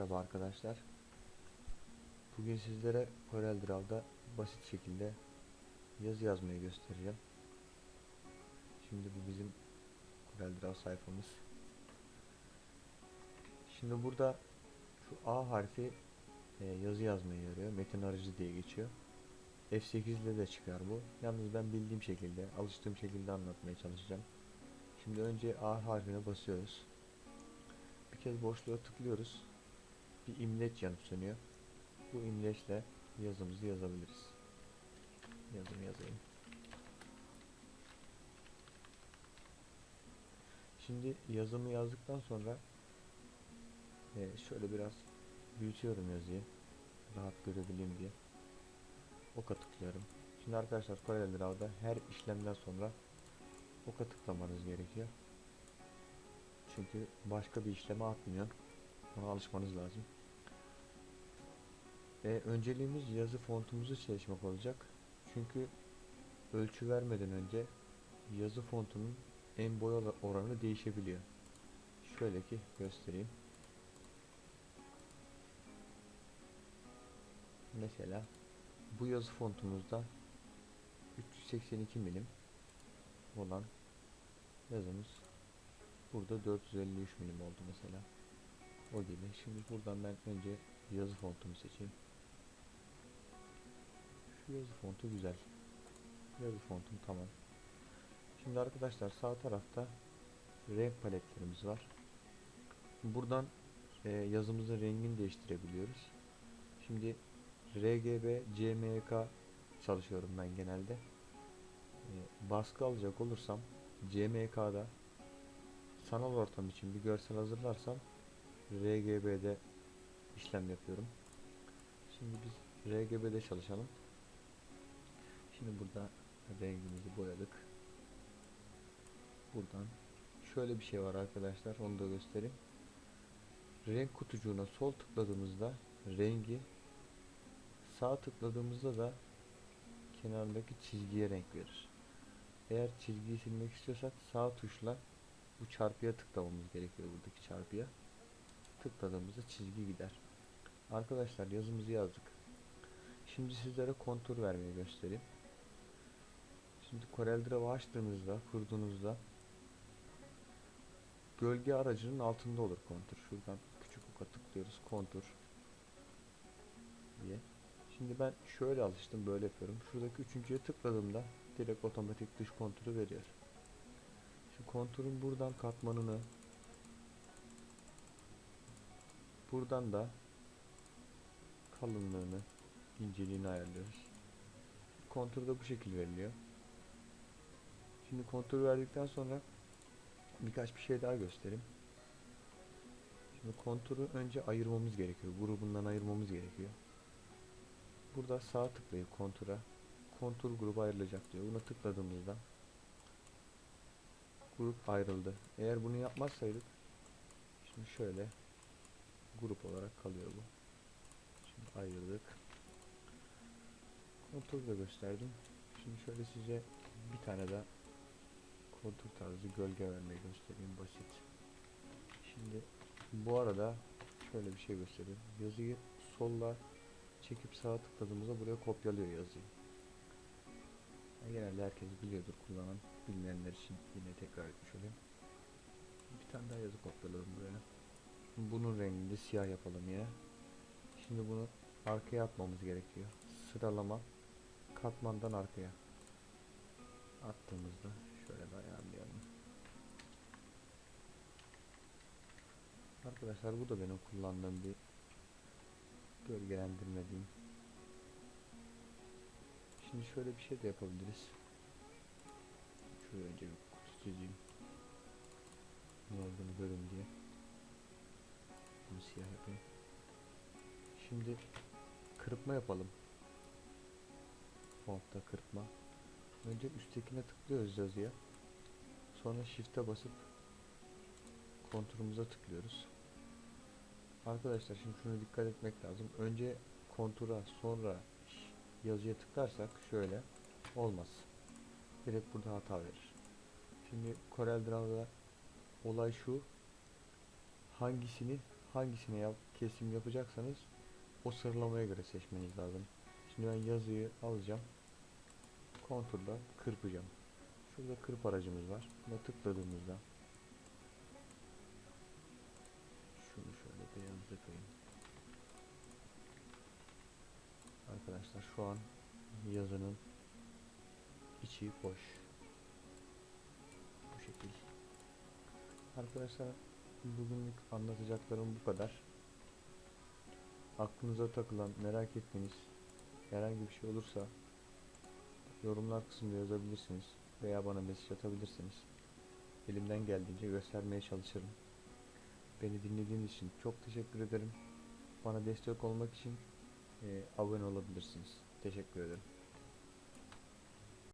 Merhaba arkadaşlar. Bugün sizlere CorelDraw'da basit şekilde yazı yazmayı göstereceğim. Şimdi bu bizim CorelDRAW sayfamız. Şimdi burada şu A harfi e, yazı yazmaya yarıyor. Metin aracı diye geçiyor. F8 ile de çıkar bu. Yalnız ben bildiğim şekilde, alıştığım şekilde anlatmaya çalışacağım. Şimdi önce A harfine basıyoruz. Bir kez boşluğa tıklıyoruz. Bir imleç yanıp sönüyor. Bu imleçle yazımızı yazabiliriz. Yazımı yazayım. Şimdi yazımı yazdıktan sonra e, şöyle biraz büyütüyorum yazıyı. Rahat görebileyim diye. Oka tıklıyorum. Şimdi arkadaşlar CorelDraw'da her işlemden sonra oka tıklamanız gerekiyor. Çünkü başka bir işleme atmıyor. Ona alışmanız lazım. E, önceliğimiz yazı fontumuzu seçmek olacak. Çünkü ölçü vermeden önce yazı fontunun en boy ora- oranı değişebiliyor. Şöyle ki göstereyim. Mesela bu yazı fontumuzda 382 milim olan yazımız burada 453 milim oldu mesela. O gibi. Şimdi buradan ben önce yazı fontumu seçeyim. Şu yazı fontu güzel. Yazı fontum tamam. Şimdi arkadaşlar sağ tarafta renk paletlerimiz var. Buradan e, yazımızın rengini değiştirebiliyoruz. Şimdi RGB, CMYK çalışıyorum ben genelde. E, baskı alacak olursam CMYK'da sanal ortam için bir görsel hazırlarsam RGB'de işlem yapıyorum. Şimdi biz RGB'de çalışalım. Şimdi burada rengimizi boyadık. Buradan şöyle bir şey var arkadaşlar onu da göstereyim. Renk kutucuğuna sol tıkladığımızda rengi sağ tıkladığımızda da kenarındaki çizgiye renk verir. Eğer çizgiyi silmek istiyorsak sağ tuşla bu çarpıya tıklamamız gerekiyor buradaki çarpıya. Tıkladığımızda çizgi gider. Arkadaşlar yazımızı yazdık. Şimdi sizlere kontur vermeyi göstereyim. Şimdi CorelDRAW'ı açtığınızda, kurduğunuzda gölge aracının altında olur kontur. Şuradan küçük oka tıklıyoruz kontur diye. Şimdi ben şöyle alıştım böyle yapıyorum. Şuradaki üçüncüye tıkladığımda direkt otomatik dış konturu veriyor. Şu konturun buradan katmanını buradan da kalınlığını inceliğini ayarlıyoruz. Kontur da bu şekil veriliyor. Şimdi kontur verdikten sonra birkaç bir şey daha göstereyim. Şimdi konturu önce ayırmamız gerekiyor. Grubundan ayırmamız gerekiyor. Burada sağ tıklayıp kontura kontur grubu ayrılacak diyor. Buna tıkladığımızda grup ayrıldı. Eğer bunu yapmazsaydık şimdi şöyle grup olarak kalıyor bu. Ayırdık. Kontur da gösterdim. Şimdi şöyle size bir tane daha kontur tarzı gölge vermeyi göstereyim basit. Şimdi bu arada şöyle bir şey göstereyim. Yazıyı solla çekip sağa tıkladığımızda buraya kopyalıyor yazıyı. Genelde herkes biliyordur kullanan bilmeyenler için yine tekrar etmiş olayım. Bir tane daha yazı kopyaladım buraya. Bunun rengini de siyah yapalım yine. Şimdi bunu arkaya atmamız gerekiyor. Sıralama katmandan arkaya attığımızda şöyle de ayarlayalım. Arkadaşlar bu da benim kullandığım bir gölgelendirme diyeyim. Şimdi şöyle bir şey de yapabiliriz. Şöyle önce bir kutu çizeyim. Ne olduğunu görün diye. Bunu siyah yapayım. Şimdi kırpma yapalım. Fontta kırpma. Önce üsttekine tıklıyoruz yazıya. Sonra shift'e basıp konturumuza tıklıyoruz. Arkadaşlar şimdi şunu dikkat etmek lazım. Önce kontura sonra yazıya tıklarsak şöyle olmaz. Direkt burada hata verir. Şimdi CorelDraw'da olay şu. Hangisini hangisine yap, kesim yapacaksanız o sıralamaya göre seçmeniz lazım. Şimdi ben yazıyı alacağım. Konturla kırpacağım. Şurada kırp aracımız var. Buna tıkladığımızda şunu şöyle beyaz yapayım. Arkadaşlar şu an yazının içi boş. Bu şekil. Arkadaşlar bugünlük anlatacaklarım bu kadar. Aklınıza takılan, merak ettiğiniz herhangi bir şey olursa yorumlar kısmında yazabilirsiniz veya bana mesaj atabilirsiniz. Elimden geldiğince göstermeye çalışırım. Beni dinlediğiniz için çok teşekkür ederim. Bana destek olmak için e, abone olabilirsiniz. Teşekkür ederim.